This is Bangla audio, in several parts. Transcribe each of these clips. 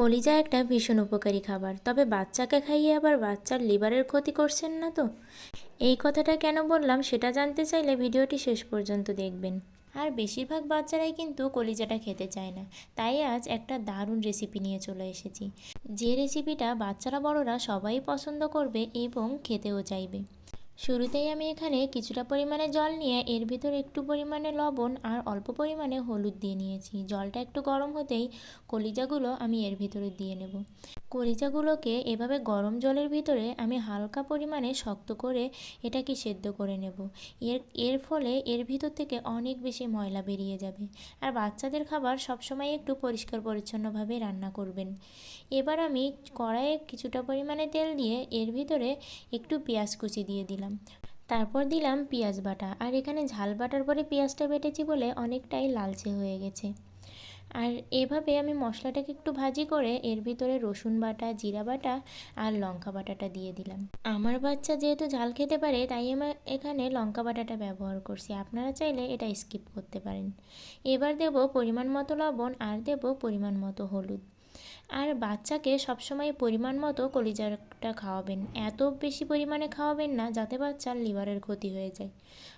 কলিজা একটা ভীষণ উপকারী খাবার। তবে বাচ্চাকে খাইয়ে আবার বাচ্চার লিভারের ক্ষতি করছেন না তো? এই কথাটা কেন বললাম সেটা জানতে চাইলে ভিডিওটি শেষ পর্যন্ত দেখবেন। আর বেশিরভাগ বাচ্চারাই কিন্তু কলিজাটা খেতে চায় না। তাই আজ একটা দারুণ রেসিপি নিয়ে চলে এসেছি। যে রেসিপিটা বাচ্চারা বড়রা সবাই পছন্দ করবে এবং খেতেও চাইবে। শুরুতেই আমি এখানে কিছুটা পরিমাণে জল নিয়ে এর ভিতর একটু পরিমাণে লবণ আর অল্প পরিমাণে হলুদ দিয়ে নিয়েছি। জলটা একটু গরম হতেই কলিজাগুলো আমি এর ভিতরে দিয়ে নেব। কলিজাগুলোকে এভাবে গরম জলের ভিতরে আমি হালকা পরিমাণে শক্ত করে এটাকে সেদ্ধ করে নেব। এর এর ফলে এর ভিতর থেকে অনেক বেশি ময়লা বেরিয়ে যাবে। আর বাচ্চাদের খাবার সবসময় একটু পরিষ্কার পরিচ্ছন্নভাবে রান্না করবেন। এবার আমি কড়াইয়ে কিছুটা পরিমাণে তেল দিয়ে এর ভিতরে একটু পেঁয়াজ কুচি দিয়ে দিলাম। তারপর দিলাম পেঁয়াজ বাটা। আর এখানে ঝাল বাটার পরে পেঁয়াজটা বেটেছি বলে অনেকটাই লালচে হয়ে গেছে। আর এভাবে আমি মশলাটাকে একটু ভাজি করে এর ভিতরে রসুন বাটা, জিরা বাটা আর লঙ্কা বাটাটা দিয়ে দিলাম। আমার বাচ্চা যেহেতু ঝাল খেতে পারে, তাই আমি এখানে লঙ্কা বাটাটা ব্যবহার করছি। আপনারা চাইলে এটা স্কিপ করতে পারেন। এবার দেব পরিমাণ মতো লবণ আর দেব পরিমাণ মতো হলুদ। আর বাচ্চাকে সবসময় পরিমাণ মতো কলিজাটা খাওয়াবেন। এত বেশি পরিমাণে খাওয়াবেন না যাতে বাচ্চার লিভারের ক্ষতি হয়ে যায়।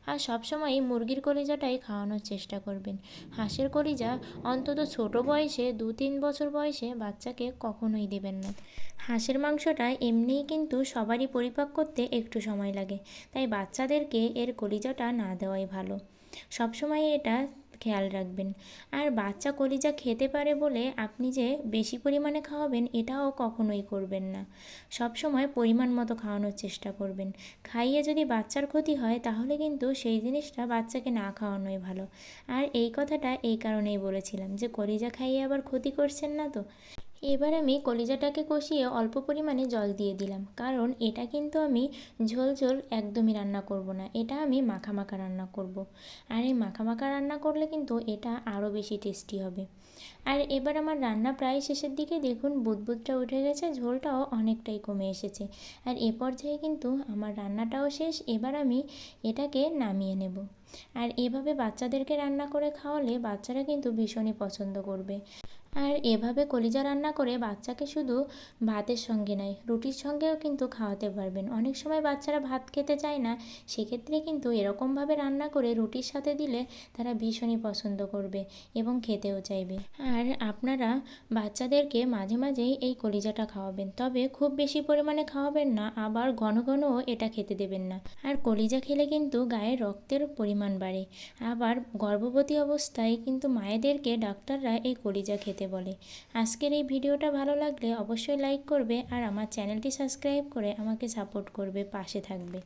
আর সবসময় মুরগির কলিজাটাই খাওয়ানোর চেষ্টা করবেন। হাঁসের কলিজা অন্তত ছোট বয়সে দু তিন বছর বয়সে বাচ্চাকে কখনোই দেবেন না। হাঁসের মাংসটা এমনিই কিন্তু সবারই পরিপাক করতে একটু সময় লাগে। তাই বাচ্চাদেরকে এর কলিজাটা না দেওয়াই ভালো। সবসময় এটা খেয়াল রাখবেন। আর বাচ্চা কলিজা খেতে পারে বলে আপনি যে বেশি পরিমাণে খাওয়াবেন, এটাও কখনোই করবেন না। সব সময় পরিমাণ মতো খাওয়ানোর চেষ্টা করবেন। খাইয়ে যদি বাচ্চার ক্ষতি হয়, তাহলে কিন্তু সেই জিনিসটা বাচ্চাকে না খাওয়ানোই ভালো। আর এই কথাটা এই কারণেই বলেছিলাম যে, কলিজা খাইয়ে আবার ক্ষতি করছেন না তো? এবার আমি কলিজাটাকে কষিয়ে অল্প পরিমাণে জল দিয়ে দিলাম। কারণ এটা কিন্তু আমি ঝোল ঝোল একদমই রান্না করব না, এটা আমি মাখা মাখা রান্না করব। আর এই মাখা মাখা রান্না করলে কিন্তু এটা আরও বেশি টেস্টি হবে। আর এবার আমার রান্না প্রায় শেষের দিকে দেখুন বুদবুদটা উঠে গেছে, ঝোলটাও অনেকটাই কমে এসেছে। আর এ পর্যায়ে কিন্তু আমার রান্নাটাও শেষ, এবার আমি এটাকে নামিয়ে নেব। আর এভাবে বাচ্চাদেরকে রান্না করে খাওয়ালে বাচ্চারা কিন্তু ভীষণই পছন্দ করবে। আর এভাবে কলিজা রান্না করে বাচ্চাকে শুধু ভাতের সঙ্গে নয়, রুটির সঙ্গেও কিন্তু খাওয়াতে পারবেন। অনেক সময় বাচ্চারা ভাত খেতে চায় না, সেক্ষেত্রে কিন্তু এরকমভাবে রান্না করে রুটির সাথে দিলে তারা ভীষণই পছন্দ করবে এবং খেতেও চাইবে। আর আপনারা বাচ্চাদেরকে মাঝে মাঝেই এই কলিজাটা খাওয়াবেন, তবে খুব বেশি পরিমাণে খাওয়াবেন না, আবার ঘন ঘনও এটা খেতে দেবেন না। আর কলিজা খেলে কিন্তু গায়ে রক্তের পরিমাণ বাড়ে। আবার গর্ভবতী অবস্থায় কিন্তু মায়েদেরকে ডাক্তাররা এই কলিজা খেতে বলে। আজকের এই ভিডিওটা ভালো লাগলে অবশ্যই লাইক করবে আর আমার চ্যানেলটি সাবস্ক্রাইব করে আমাকে সাপোর্ট করবে, পাশে থাকবে।